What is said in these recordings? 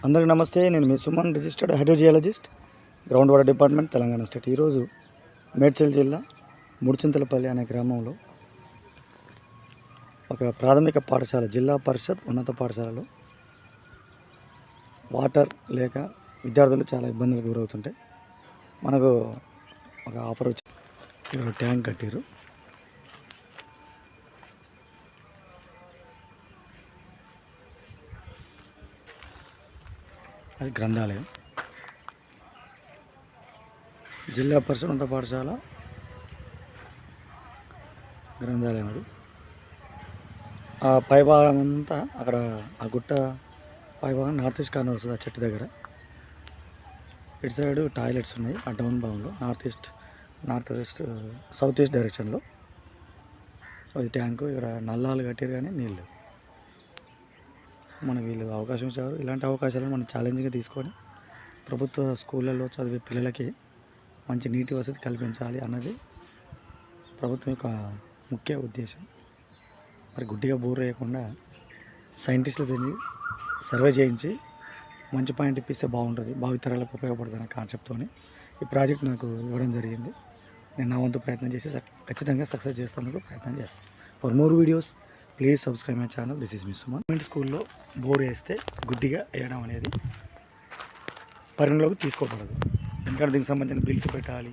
అందరికి నమస్తే నేను మీ Suman registered hydrogeologist ground water department Telangana state. ఈరోజు మేడ్చల్ జిల్లా ముడిచింతలపల్లి అనే గ్రామంలో ఒక ప్రాథమిక పాఠశాల జిల్లా పరిషత్ ఉన్నత పాఠశాలలో వాటర్ లేక విద్యార్థులు చాలా ఇబ్బందులకు గురవుతుంటాయి మనకు ఒక ఆఫర్ వచ్చి ట్యాంక్ కట్టారు అది గ్రంథాలయం. జిల్లా పరిషత్ ఉన్నత పాఠశాల గ్రంథాలయం అది. ఆ పైభాగం అంతా అక్కడ ఆ గుట్ట పైభాగం నార్త్ ఈస్ట్ కార్నర్ వస్తుంది ఆ చెట్టు దగ్గర. ఇటు సైడ్ టాయిలెట్స్ ఉన్నాయి ఆ డౌన్ భాగంలో north east north west south east డైరెక్షన్లో. సో ట్యాంకు ఇక్కడ నల్లాలు కట్టారు కానీ నీళ్ళు. మన వీళ్ళు అవకాశం ఇచ్చారు. ఇలాంటి అవకాశాలను మనం ఛాలెంజ్గా తీసుకొని ప్రభుత్వ స్కూళ్ళల్లో చదివే పిల్లలకి మంచి నీటి వసతి కల్పించాలి అన్నది ప్రభుత్వం యొక్క ముఖ్య ఉద్దేశం. మరి గుడ్డిగా బోర్ వేయకుండా సైంటిస్టులు దీన్ని సర్వే చేయించి మంచి పాయింట్ ఇప్పిస్తే బాగుంటుంది. భావితరాలకు ఉపయోగపడుతున్న కాన్సెప్ట్తో ఈ ప్రాజెక్ట్ నాకు ఇవ్వడం జరిగింది. నేను నా వంతు ప్రయత్నం చేసి ఖచ్చితంగా సక్సెస్ చేస్తాను ప్రయత్నం చేస్తాను. For more videos please subscribe my channel this is me Suman government స్కూల్లో బోర్ వేస్తే గుడ్డిగా వేయడం అనేది పరిగణలోకి తీసుకోకూడదు. ఎందుకంటే దీనికి సంబంధించిన బిల్స్ పెట్టాలి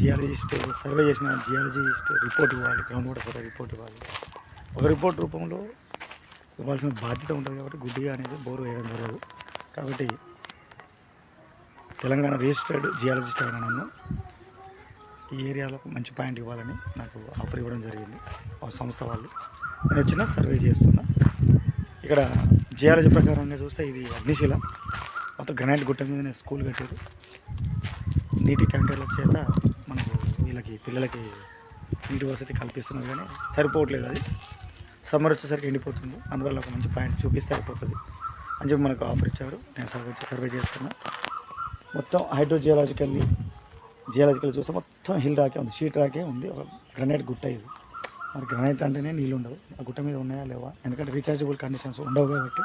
జియాలజిస్ట్ సర్వే చేసిన జియాలజిస్ట్ రిపోర్ట్ ఇవ్వాలి గ్రౌండ్ వాటర్ సర్వే రిపోర్ట్ ఇవ్వాలి. ఒక రిపోర్ట్ రూపంలో ఇవ్వాల్సిన బాధ్యత ఉంటుంది కాబట్టి గుడ్డిగా అనేది బోర్ వేయడం జరగదు. కాబట్టి తెలంగాణ రిజిస్టర్డ్ జియాలజిస్ట్ అయిన నన్ను ఈ ఏరియాలో మంచి పాయింట్ ఇవ్వాలని నాకు ఆఫర్ ఇవ్వడం జరిగింది. ఆ సంస్థ వాళ్ళు నేను వచ్చిన సర్వే చేస్తున్నా. ఇక్కడ జియాలజీ ప్రకారంగా చూస్తే ఇది అగ్నిశిల. మొత్తం గ్రనైట్ గుట్ట మీద స్కూల్ కట్టారు. నీటి ట్యాంకర్ల చేత మనకు వీళ్ళకి పిల్లలకి నీటి వసతి కల్పిస్తున్నారు కానీ సరిపోవట్లేదు అది. సమ్మర్ వచ్చేసరికి ఎండిపోతుంది. అందువల్ల ఒక మంచి పాయింట్ చూపిస్తే అయిపోతుంది అని చెప్పి మనకు ఆఫర్ ఇచ్చారు. నేను సర్వే సర్వే చేస్తున్నా. మొత్తం హైడ్రోజియాలజికల్లీ జియాలజికల్ చూస్తే మొత్తం హిల్ రాకే ఉంది షీట్ రాకే ఉంది. ఒక గ్రనైట్ గుట్ట ఇది. మరి గ్రానైట్ అంటేనే నీళ్ళు ఉండవు. ఆ గుట్ట మీద ఉన్నాయా లేవా? ఎందుకంటే రీఛార్జబుల్ కండిషన్స్ ఉండవు కాబట్టి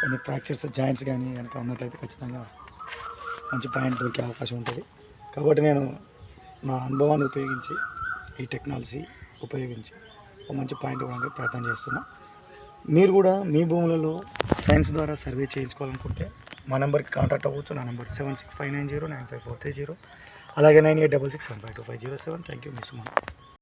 కొన్ని ఫ్రాక్చర్స్ జాయింట్స్ కానీ కనుక ఉన్నట్లయితే ఖచ్చితంగా మంచి పాయింట్ దొరికే అవకాశం ఉంటుంది. కాబట్టి నేను నా అనుభవాన్ని ఉపయోగించి ఈ టెక్నాలజీ ఉపయోగించి ఒక మంచి పాయింట్ ఇవ్వడానికి ప్రయత్నం చేస్తున్నా. మీరు కూడా మీ భూములలో సైన్స్ ద్వారా సర్వే చేయించుకోవాలనుకుంటే మా నెంబర్కి కాంటాక్ట్ అవ్వచ్చు. నా number seven six five nine zero nine five four three zero అలాగే nine eight double six seven five two five zero seven thank you me Suman